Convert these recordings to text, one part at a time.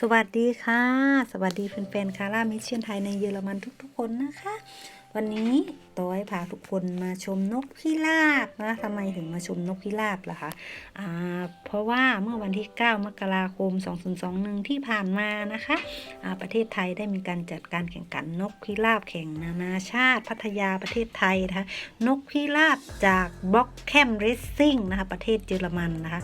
สวัสดีค่ะ สวัสดีแฟนๆคาร่ามิชเชียนไทยในเยอรมันทุกๆคนนะคะ วันนี้ ต้อยพาทุกคนมาชมนกพิราบนะทำไมถึงมาชมนกพิราบล่ะคะอ่าเพราะว่าเมื่อวันที่ 9 มกราคม 2021 ที่ผ่านมานะคะอ่าประเทศไทยได้มีการจัดการแข่งขันนกพิราบแข่งนานาชาติ พัทยาประเทศไทยนะคะนกพิราบจากบล็อกแคมเรสซิ่งนะคะประเทศเยอรมันนะคะ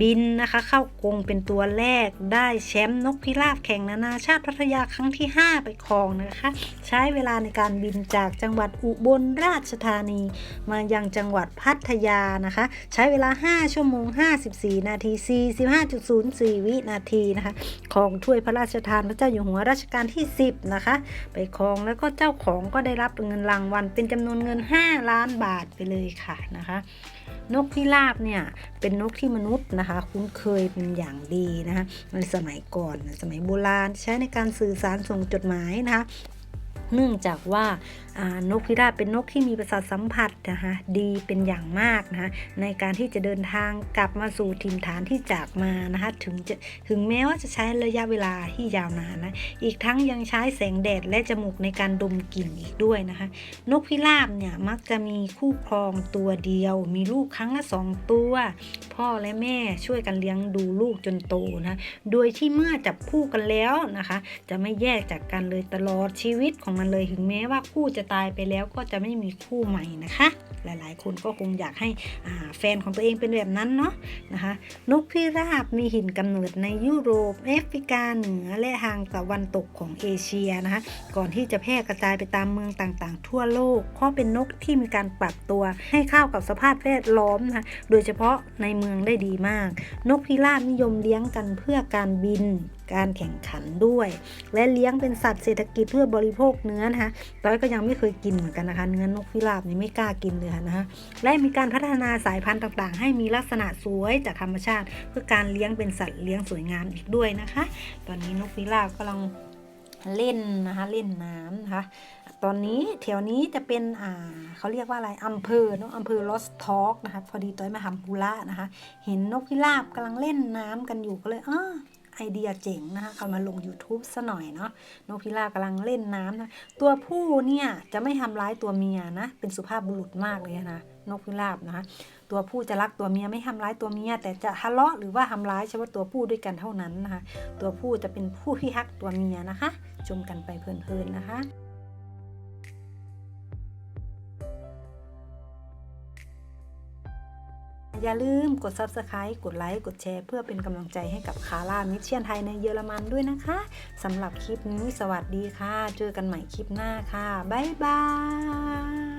บินนะคะเข้ากรงเป็นตัวแรกได้แชมป์นกพิราบแข่งนานาชาติพัทยาครั้งที่ 5 ไปครองนะคะ ใช้เวลาในการบินจากจังหวัดอุบลราชธานี มายังจังหวัดพัทยานะคะ ใช้เวลา 5 ชั่วโมง 54 นาที 45.04 วินาทีนะคะครองถ้วยพระราชทานพระเจ้าอยู่หัวรัชกาลที่ 10 นะคะ ไปครองแล้วก็เจ้าของก็ได้รับเงินรางวัลเป็นจำนวนเงิน 5 ล้านบาทไปเลยค่ะนะคะนกพิราบเนี่ยเป็นนกที่มนุษย์นะคะ คุ้นเคยเป็นอย่างดีนะคะในสมัยก่อนสมัยโบราณใช้ในการสื่อสารส่งจดหมายนะคะ เนื่องจากว่านกพิราบเป็นนกที่มีประสาทสัมผัสนะคะดีเป็นอย่างมากนะคะในการที่จะเดินทางกลับมาสู่ถิ่นฐานที่จากมานะคะถึงจะถึงแม้ว่าจะใช้ระยะเวลาที่ยาวนานนะอีกทั้งยังใช้แสงแดดและจมูกในการดมกลิ่นอีกด้วยนะคะ นกพิราบเนี่ยมักจะมีคู่ครองตัวเดียว มีลูกครั้งละสองตัว พ่อและแม่ช่วยกันเลี้ยงดูลูกจนโตนะโดยที่เมื่อจับคู่กันแล้วนะคะ จะไม่แยกจากกันเลยตลอดชีวิตของมันเลยถึงแม้ว่าคู่จะตายไปแล้วก็จะไม่มีคู่ใหม่นะคะ หลายๆ คนก็คงอยากให้แฟนของตัวเองเป็นแบบนั้นเนาะนะคะ นกพิราบมีหินกำเนิดในยุโรปแอฟริกาเหนือและทางตะวันตกของเอเชียนะคะ ก่อนที่จะแพร่กระจายไปตามเมืองต่างๆ ทั่วโลกเพราะเป็นนกที่มีการปรับตัวให้เข้ากับสภาพแวดล้อมนะคะโดยเฉพาะในเมืองได้ดีมาก นกพิราบนิยมเลี้ยงกันเพื่อการบินการแข่งขันด้วย และเลี้ยงเป็นสัตว์เศรษฐกิจเพื่อบริโภคเนื้อนะคะต้อยก็ยังไม่เคยกินเหมือนกันนะคะ เนื้อนกพิราบนี่ไม่กล้ากินเลยนะคะและมีการพัฒนาสายพันธุ์ต่างๆ ให้มีลักษณะสวยจากธรรมชาติ เพื่อการเลี้ยงเป็นสัตว์เลี้ยงสวยงามอีกด้วยนะคะ ตอนนี้นกพิราบกำลังเล่นนะคะเล่นน้ำนะคะตอนนี้แถวนี้จะเป็นอ่าเขาเรียกว่าอะไรอำเภอเนาะอำเภอลอสทอกนะคะพอดีต้อยมาทำพูระนะคะ เห็นนกพิราบกำลังเล่นน้ำกันอยู่ก็เลยอ้า ไอเดียเจ๋งนะคะเอามาลง YouTube ซะหน่อยเนาะนกพิราบกำลังเล่นน้ำนะตัวผู้เนี่ยจะไม่ทำร้ายตัวเมียนะ เป็นสุภาพบุรุษมากเลยนะนกพิราบนะคะตัวผู้จะรักตัวเมียไม่ทำร้ายตัวเมีย แต่จะทะเลาะหรือว่าทำร้ายเฉพาะตัวผู้ด้วยกันเท่านั้นนะคะ ตัวผู้จะเป็นผู้พิทักตัวเมียนะคะ ชมกันไปเพลินๆนะคะ อย่าลืมกด Subscribe กดไลค์กดแชร์ เพื่อเป็นกำลังใจให้กับคาร่ามิชเชียนไทยในเยอรมันด้วยนะคะสำหรับคลิปนี้สวัสดีค่ะ เจอกันใหม่คลิปหน้าค่ะ บ๊ายบาย